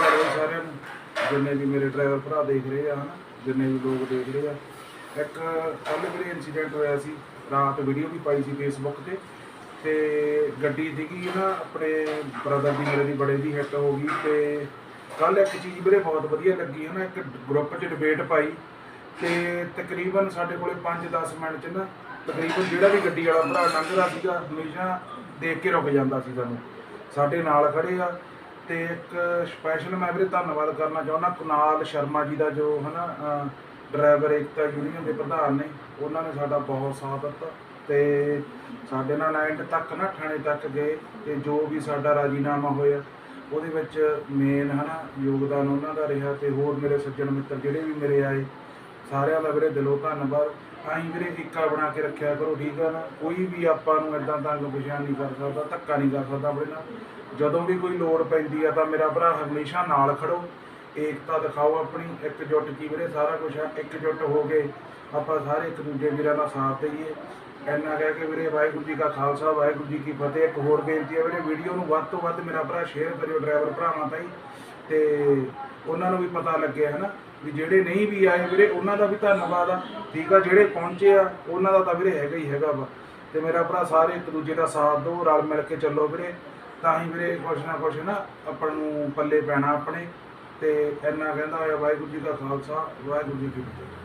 ਸ਼੍ਰੀ ਅਕਾਲ ਸਾਰਿਆਂ ਨੂੰ, ਜਿੰਨੇ ਵੀ ਮੇਰੇ ਡਰਾਈਵਰ ਭਰਾ ਦੇਖ ਰਹੇ ਆ, ਹਨਾ, ਜਿੰਨੇ ਵੀ ਲੋਕ ਦੇਖ ਰਹੇ ਆ। ਇੱਕ ਕੱਲ੍ਹ ਵੀਰੇ ਇਨਸੀਡੈਂਟ ਹੋਇਆ ਸੀ, ਰਾਤ ਵੀਡੀਓ ਵੀ ਪਾਈ ਸੀ ਫੇਸਬੁੱਕ ਤੇ ਤੇ ਗੱਡੀ ਸੀਗੀ ਨਾ, ਆਪਣੇ ਬ੍ਰਦਰ ਦੀ, ਮੇਰੇ ਦੀ ਬੜੇ ਦੀ ਹਿੱਟ ਹੋ ਗਈ, ਤੇ ਕੱਲ ਇੱਕ ਚੀਜ਼ ਵੀਰੇ ਬਹੁਤ ਵਧੀਆ ਲੱਗੀ, ਹਨਾ, ਇੱਕ ਗਰੁੱਪ 'ਚ ਡਿਬੇਟ ਪਾਈ, ਤੇ ਤਕਰੀਬਨ ਸਾਡੇ ਕੋਲੇ 5-10 ਮਿੰਟ 'ਚ ਨਾ, ਤਕਰੀਬਨ ਜਿਹੜਾ ਵੀ ਗੱਡੀ ਵਾਲਾ ਭਰਾ ਲੰਘਦਾ ਸੀਗਾ, ਹਮੇਸ਼ਾ ਦੇਖ ਕੇ ਰੁਕ ਜਾਂਦਾ ਸੀ ਸਾਨੂੰ। ਸਾਡੇ ਨਾਲ ਖੜੇ ਆ ਤੇ ਇੱਕ ਸਪੈਸ਼ਲ ਮੈਂ ਵੀਰੇ ਧੰਨਵਾਦ ਕਰਨਾ ਚਾਹੁੰਦਾ ਕੁਨਾਲ ਸ਼ਰਮਾ ਜੀ ਦਾ ਜੋ ਹਨਾ ਡਰਾਈਵਰ ਏਕਤਾ ਯੂਨੀਅਨ ਦੇ ਪ੍ਰਧਾਨ ਨੇ, ਉਹਨਾਂ ਨੇ ਸਾਡਾ ਬਹੁਤ ਸਾਥ ਦਿੱਤਾ ਤੇ ਸਾਡੇ ਨਾਲ ਐਂਡ ਤੱਕ ਨਾ ਥਾਣੇ ਤੱਕ ਗਏ ਤੇ ਜੋ ਵੀ ਸਾਡਾ ਰਾਜੀਨਾਮਾ ਹੋਇਆ, ਉਹਦੇ ਵਿੱਚ ਮੇਨ ਹਨਾ ਯੋਗਦਾਨ ਉਹਨਾਂ ਦਾ ਰਿਹਾ ਤੇ ਹੋਰ ਮੇਰੇ ਸੱਜਣ ਮਿੱਤਰ ਜਿਹੜੇ ਵੀ ਮੇਰੇ ਆਏ ਸਾਰਿਆਂ ਦਾ ਵੀਰੇ ਦਿਲੋਂ ਧੰਨਵਾਦ। ਆਹੀਂ ਵੀਰੇ ਇੱਕਾ ਬਣਾ ਕੇ ਰੱਖਿਆ ਕਰੋ, ਠੀਕ ਆ ਨਾ? ਕੋਈ ਵੀ ਆਪਾਂ ਨੂੰ ਇਦਾਂ ਤੰਗ ਪਛਾਣ ਨਹੀਂ ਕਰ ਸਕਦਾ, ਧੱਕਾ ਨਹੀਂ ਕਰ ਸਕਦਾ ਆਪਣੇ ਨਾਲ। ਜਦੋਂ ਵੀ ਕੋਈ ਲੋੜ ਪੈਂਦੀ ਆ ਤਾਂ ਮੇਰਾ ਭਰਾ ਹਮੇਸ਼ਾ ਨਾਲ ਖੜੋ। ਏਕਤਾ ਦਿਖਾਓ ਆਪਣੀ ਇਕਜੁੱਟ ਕੀ ਵੀਰੇ ਸਾਰਾ ਕੁਝ ਆ ਇਕਜੁੱਟ ਹੋ ਕੇ ਆਪਾਂ ਸਾਰੇ ਇੱਕ ਦੂਜੇ ਵੀਰਾਂ ਦਾ ਸਾਥ ਦਈਏ। ਇੰਨਾ ਕਹਿ ਕੇ ਵੀਰੇ ਵਾਹਿਗੁਰੂ ਜੀ ਕਾ ਖਾਲਸਾ, ਵਾਹਿਗੁਰੂ ਜੀ ਕੀ ਫਤਿਹ। ਇੱਕ ਹੋਰ ਬੇਨਤੀ ਹੈ ਵੀਰੇ, ਵੀਡੀਓ ਨੂੰ ਵੱਧ ਤੋਂ ਵੱਧ ਮੇਰਾ ਭਰਾ ਸ਼ੇਅਰ ਕਰਿਓ ਡਰਾਈਵਰ ਭਰਾਵਾਂ ਤਾਈ। ਤੇ ਉਹਨਾਂ ਨੂੰ ਵੀ ਪਤਾ ਲੱਗੇ, ਹਨਾ, ਵੀ ਜਿਹੜੇ ਨਹੀਂ ਵੀ ਆਏ ਵੀਰੇ, ਉਹਨਾਂ ਦਾ ਵੀ ਧੰਨਵਾਦ ਆ। ਠੀਕ ਆ, ਜਿਹੜੇ ਪਹੁੰਚੇ ਆ, ਉਹਨਾਂ ਦਾ ਤਾਂ ਵੀਰੇ ਹੈਗਾ ਹੀ ਹੈਗਾ ਵਾ। ਤੇ ਮੇਰਾ ਭਰਾ ਸਾਰੇ ਇੱਕ ਦੂਜੇ ਦਾ ਸਾਥ ਦਿਓ, ਰਲ ਮਿਲ ਕੇ ਚੱਲੋ ਵੀਰੇ। ਤਾਂ ਹੀ ਵੀਰੇ ਕੁਛ ਨਾ ਕੁਛ ਨਾ ਆਪਾਂ ਨੂੰ ਪੱਲੇ ਪੈਣਾ ਆਪਣੇ। ਤੇ ਇੰਨਾ ਕਹਿੰਦਾ ਹੋਇਆ ਵਾਹਿਗੁਰੂ ਜੀ ਦਾ ਖਾਲਸਾ, ਵਾਹਿਗੁਰੂ ਜੀ ਕੀ ਫਤਿਹ।